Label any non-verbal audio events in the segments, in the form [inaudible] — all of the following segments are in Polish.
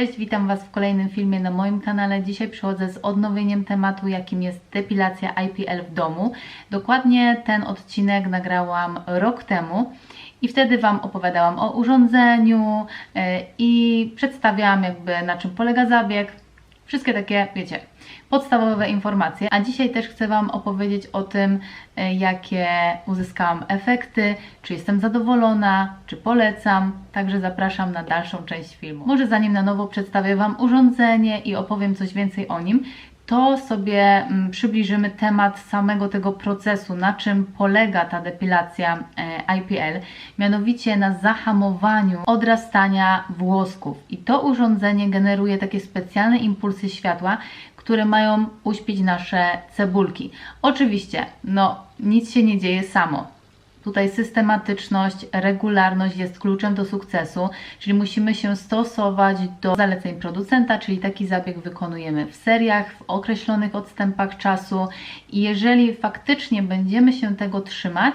Cześć, witam Was w kolejnym filmie na moim kanale. Dzisiaj przychodzę z odnowieniem tematu, jakim jest depilacja IPL w domu. Dokładnie ten odcinek nagrałam rok temu i wtedy Wam opowiadałam o urządzeniu e, i przedstawiałam jakby na czym polega zabieg. Wszystkie takie, wiecie, podstawowe informacje. A dzisiaj też chcę Wam opowiedzieć o tym, e, jakie uzyskałam efekty, czy jestem zadowolona, czy polecam. Także zapraszam na dalszą część filmu. Może zanim na nowo przedstawię Wam urządzenie i opowiem coś więcej o nim, to sobie mm, przybliżymy temat samego tego procesu, na czym polega ta depilacja e, IPL, mianowicie na zahamowaniu odrastania włosków. I to urządzenie generuje takie specjalne impulsy światła, które mają uśpić nasze cebulki. Oczywiście, no nic się nie dzieje samo. Tutaj systematyczność, regularność jest kluczem do sukcesu, czyli musimy się stosować do zaleceń producenta, czyli taki zabieg wykonujemy w seriach, w określonych odstępach czasu i jeżeli faktycznie będziemy się tego trzymać,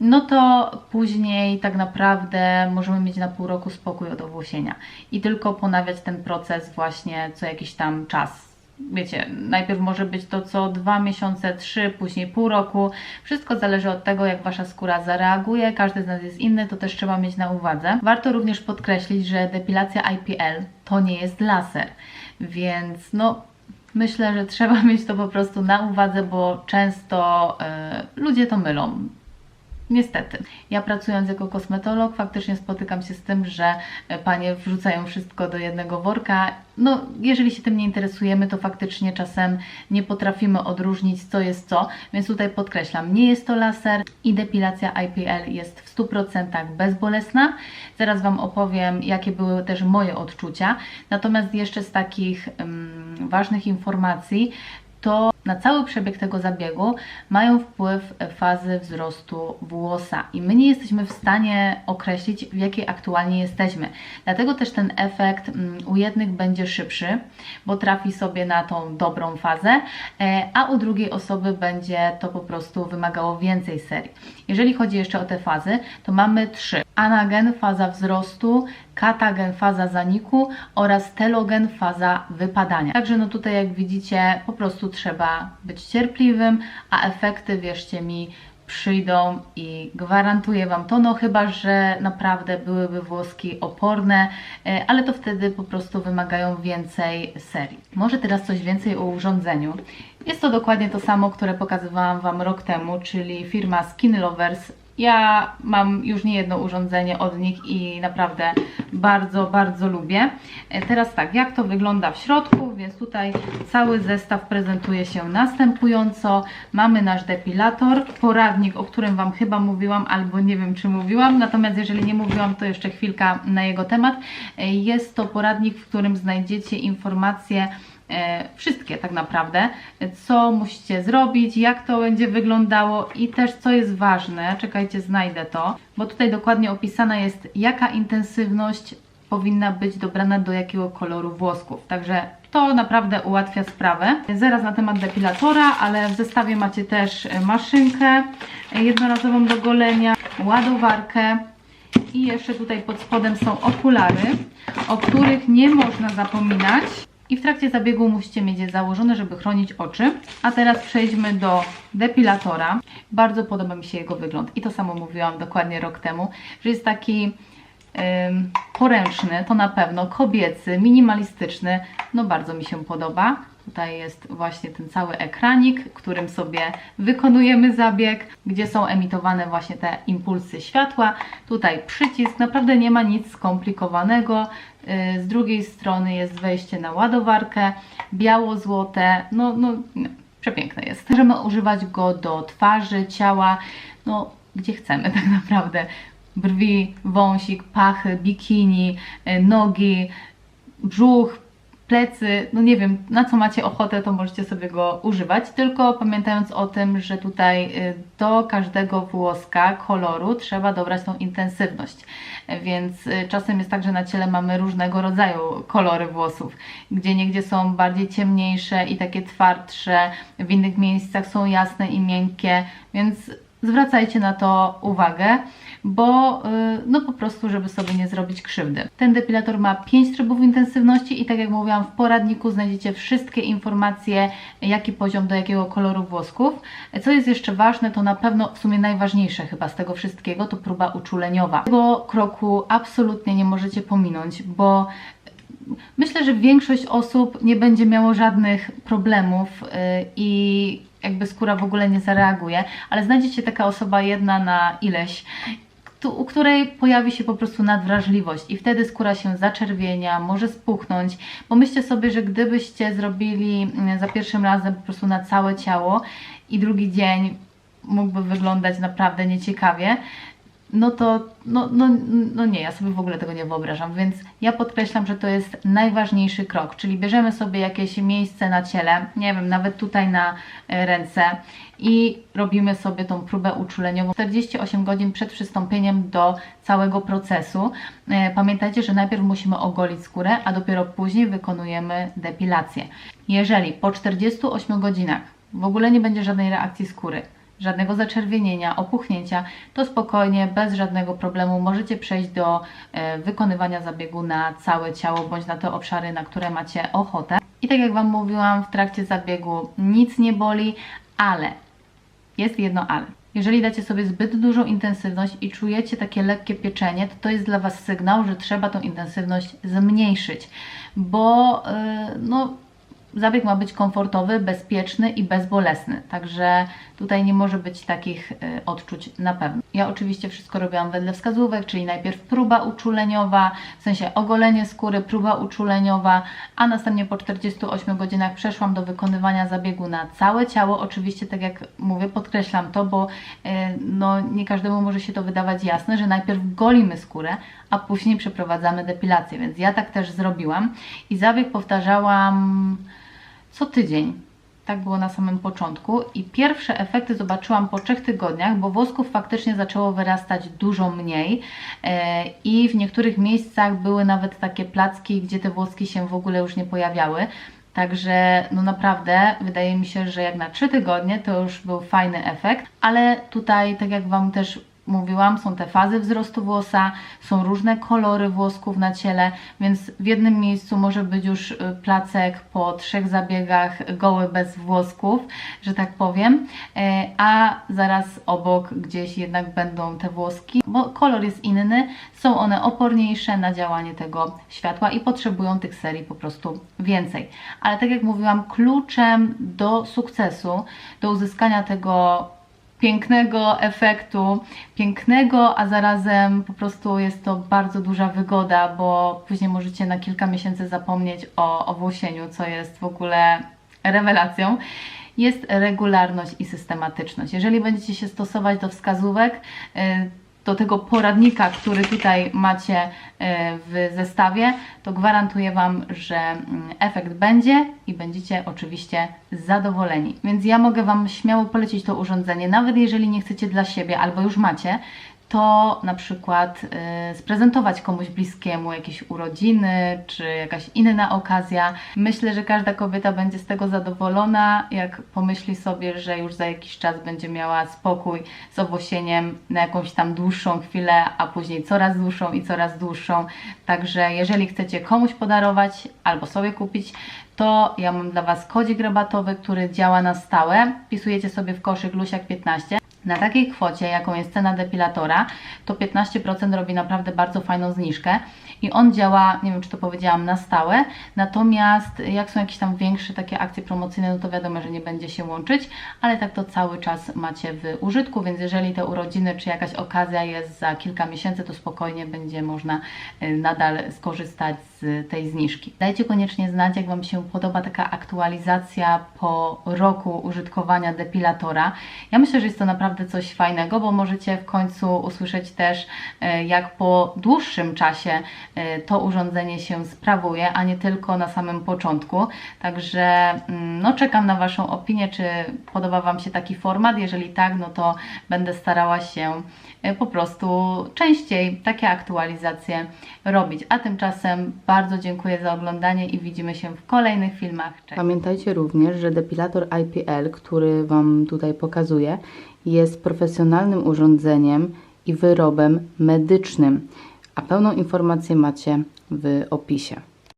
no to później tak naprawdę możemy mieć na pół roku spokój od owłosienia i tylko ponawiać ten proces właśnie co jakiś tam czas wiecie, najpierw może być to co dwa miesiące, trzy, później pół roku. Wszystko zależy od tego, jak Wasza skóra zareaguje. Każdy z nas jest inny, to też trzeba mieć na uwadze. Warto również podkreślić, że depilacja IPL to nie jest laser, więc no myślę, że trzeba [laughs] mieć to po prostu na uwadze, bo często yy, ludzie to mylą. Niestety. Ja pracując jako kosmetolog faktycznie spotykam się z tym, że e, panie wrzucają wszystko do jednego worka. No, jeżeli się tym nie interesujemy, to faktycznie czasem nie potrafimy odróżnić, co jest co, więc tutaj podkreślam, nie jest to laser i depilacja IPL jest w 100% bezbolesna. Zaraz Wam opowiem, jakie były też moje odczucia. Natomiast jeszcze z takich um, ważnych informacji, to na cały przebieg tego zabiegu mają wpływ fazy wzrostu włosa i my nie jesteśmy w stanie określić, w jakiej aktualnie jesteśmy. Dlatego też ten efekt mm, u jednych będzie szybszy, bo trafi sobie na tą dobrą fazę, e, a u drugiej osoby będzie to po prostu wymagało więcej serii. Jeżeli chodzi jeszcze o te fazy, to mamy trzy. Anagen, faza wzrostu, katagen, faza zaniku oraz telogen, faza wypadania. Także no tutaj jak widzicie, po prostu trzeba być cierpliwym, a efekty, wierzcie mi, przyjdą i gwarantuję Wam to, no chyba, że naprawdę byłyby włoski oporne, e, ale to wtedy po prostu wymagają więcej serii. Może teraz coś więcej o urządzeniu. Jest to dokładnie to samo, które pokazywałam Wam rok temu, czyli firma Skin Lovers ja mam już nie jedno urządzenie od nich i naprawdę bardzo, bardzo lubię. E, teraz tak, jak to wygląda w środku, więc tutaj cały zestaw prezentuje się następująco. Mamy nasz depilator, poradnik, o którym Wam chyba mówiłam, albo nie wiem czy mówiłam, natomiast jeżeli nie mówiłam, to jeszcze chwilka na jego temat. E, jest to poradnik, w którym znajdziecie informacje wszystkie tak naprawdę, co musicie zrobić, jak to będzie wyglądało i też co jest ważne, czekajcie, znajdę to, bo tutaj dokładnie opisana jest jaka intensywność powinna być dobrana do jakiego koloru włosków, także to naprawdę ułatwia sprawę. Zaraz na temat depilatora, ale w zestawie macie też maszynkę jednorazową do golenia, ładowarkę i jeszcze tutaj pod spodem są okulary, o których nie można zapominać i w trakcie zabiegu musicie mieć je założone, żeby chronić oczy. A teraz przejdźmy do depilatora. Bardzo podoba mi się jego wygląd i to samo mówiłam dokładnie rok temu, że jest taki poręczny, to na pewno, kobiecy, minimalistyczny, no bardzo mi się podoba. Tutaj jest właśnie ten cały ekranik, którym sobie wykonujemy zabieg, gdzie są emitowane właśnie te impulsy światła. Tutaj przycisk, naprawdę nie ma nic skomplikowanego. Y, z drugiej strony jest wejście na ładowarkę, biało-złote, no, no, no przepiękne jest. Możemy używać go do twarzy, ciała, no gdzie chcemy [laughs] tak naprawdę. Brwi, wąsik, pachy, bikini, y, nogi, brzuch, plecy, no nie wiem, na co macie ochotę, to możecie sobie go używać, tylko pamiętając o tym, że tutaj y, do każdego włoska, koloru trzeba dobrać tą intensywność, więc y, czasem jest tak, że na ciele mamy różnego rodzaju kolory włosów, gdzie niegdzie są bardziej ciemniejsze i takie twardsze, w innych miejscach są jasne i miękkie, więc zwracajcie na to uwagę, bo y, no po prostu, żeby sobie nie zrobić krzywdy. Ten depilator ma 5 trybów intensywności i tak jak mówiłam, w poradniku znajdziecie wszystkie informacje, jaki poziom do jakiego koloru włosków. Co jest jeszcze ważne, to na pewno w sumie najważniejsze chyba z tego wszystkiego, to próba uczuleniowa. Tego kroku absolutnie nie możecie pominąć, bo myślę, że większość osób nie będzie miało żadnych problemów y, i jakby skóra w ogóle nie zareaguje, ale znajdzie się taka osoba jedna na ileś, u której pojawi się po prostu nadwrażliwość i wtedy skóra się zaczerwienia, może spuchnąć. Pomyślcie sobie, że gdybyście zrobili mm, za pierwszym razem po prostu na całe ciało i drugi dzień mógłby wyglądać naprawdę nieciekawie, no to no, no, no nie, ja sobie w ogóle tego nie wyobrażam, więc ja podkreślam, że to jest najważniejszy krok, czyli bierzemy sobie jakieś miejsce na ciele, nie wiem, nawet tutaj na e, ręce i robimy sobie tą próbę uczuleniową 48 godzin przed przystąpieniem do całego procesu. E, Pamiętajcie, że najpierw musimy ogolić skórę, a dopiero później wykonujemy depilację. Jeżeli po 48 godzinach w ogóle nie będzie żadnej reakcji skóry, żadnego zaczerwienienia, opuchnięcia, to spokojnie, bez żadnego problemu możecie przejść do e, wykonywania zabiegu na całe ciało bądź na te obszary, na które macie ochotę. I tak jak Wam mówiłam, w trakcie zabiegu nic nie boli, ale jest jedno ale. Jeżeli dacie sobie zbyt dużą intensywność i czujecie takie lekkie pieczenie, to to jest dla Was sygnał, że trzeba tą intensywność zmniejszyć, bo yy, no, zabieg ma być komfortowy, bezpieczny i bezbolesny. Także tutaj nie może być takich y, odczuć na pewno. Ja oczywiście wszystko robiłam wedle wskazówek, czyli najpierw próba uczuleniowa, w sensie ogolenie skóry, próba uczuleniowa, a następnie po 48 godzinach przeszłam do wykonywania zabiegu na całe ciało. Oczywiście, tak jak mówię, podkreślam to, bo y, no, nie każdemu może się to wydawać jasne, że najpierw golimy skórę, a później przeprowadzamy depilację, więc ja tak też zrobiłam i zabieg powtarzałam co tydzień. Tak było na samym początku i pierwsze efekty zobaczyłam po trzech tygodniach, bo włosków faktycznie zaczęło wyrastać dużo mniej e, i w niektórych miejscach były nawet takie placki, gdzie te włoski się w ogóle już nie pojawiały. Także no naprawdę wydaje mi się, że jak na 3 tygodnie to już był fajny efekt, ale tutaj tak jak Wam też mówiłam, są te fazy wzrostu włosa, są różne kolory włosków na ciele, więc w jednym miejscu może być już y, placek po trzech zabiegach goły bez włosków, że tak powiem, e, a zaraz obok gdzieś jednak będą te włoski, bo kolor jest inny, są one oporniejsze na działanie tego światła i potrzebują tych serii po prostu więcej. Ale tak jak mówiłam, kluczem do sukcesu, do uzyskania tego pięknego efektu, pięknego, a zarazem po prostu jest to bardzo duża wygoda, bo później możecie na kilka miesięcy zapomnieć o owłosieniu, co jest w ogóle rewelacją. Jest regularność i systematyczność. Jeżeli będziecie się stosować do wskazówek, y, do tego poradnika, który tutaj macie y, w zestawie, to gwarantuję Wam, że mm, efekt będzie i będziecie oczywiście zadowoleni. Więc ja mogę Wam śmiało polecić to urządzenie, nawet jeżeli nie chcecie dla siebie albo już macie, to na przykład y, sprezentować komuś bliskiemu jakieś urodziny czy jakaś inna okazja. Myślę, że każda kobieta będzie z tego zadowolona, jak pomyśli sobie, że już za jakiś czas będzie miała spokój z owłosieniem na jakąś tam dłuższą chwilę, a później coraz dłuższą i coraz dłuższą. Także jeżeli chcecie komuś podarować albo sobie kupić, to ja mam dla Was kodzik rabatowy, który działa na stałe. Wpisujecie sobie w koszyk Lusiak 15. Na takiej kwocie, jaką jest cena depilatora, to 15% robi naprawdę bardzo fajną zniżkę i on działa, nie wiem czy to powiedziałam, na stałe. Natomiast jak są jakieś tam większe takie akcje promocyjne, no to wiadomo, że nie będzie się łączyć, ale tak to cały czas macie w użytku, więc jeżeli te urodziny czy jakaś okazja jest za kilka miesięcy, to spokojnie będzie można y, nadal skorzystać z tej zniżki. Dajcie koniecznie znać, jak Wam się podoba taka aktualizacja po roku użytkowania depilatora. Ja myślę, że jest to naprawdę coś fajnego, bo możecie w końcu usłyszeć też, e, jak po dłuższym czasie e, to urządzenie się sprawuje, a nie tylko na samym początku. Także mm, no, czekam na Waszą opinię, czy podoba Wam się taki format. Jeżeli tak, no to będę starała się e, po prostu częściej takie aktualizacje robić. A tymczasem bardzo dziękuję za oglądanie i widzimy się w kolejnych filmach. Cześć. Pamiętajcie również, że depilator IPL, który Wam tutaj pokazuję, jest profesjonalnym urządzeniem i wyrobem medycznym, a pełną informację macie w opisie.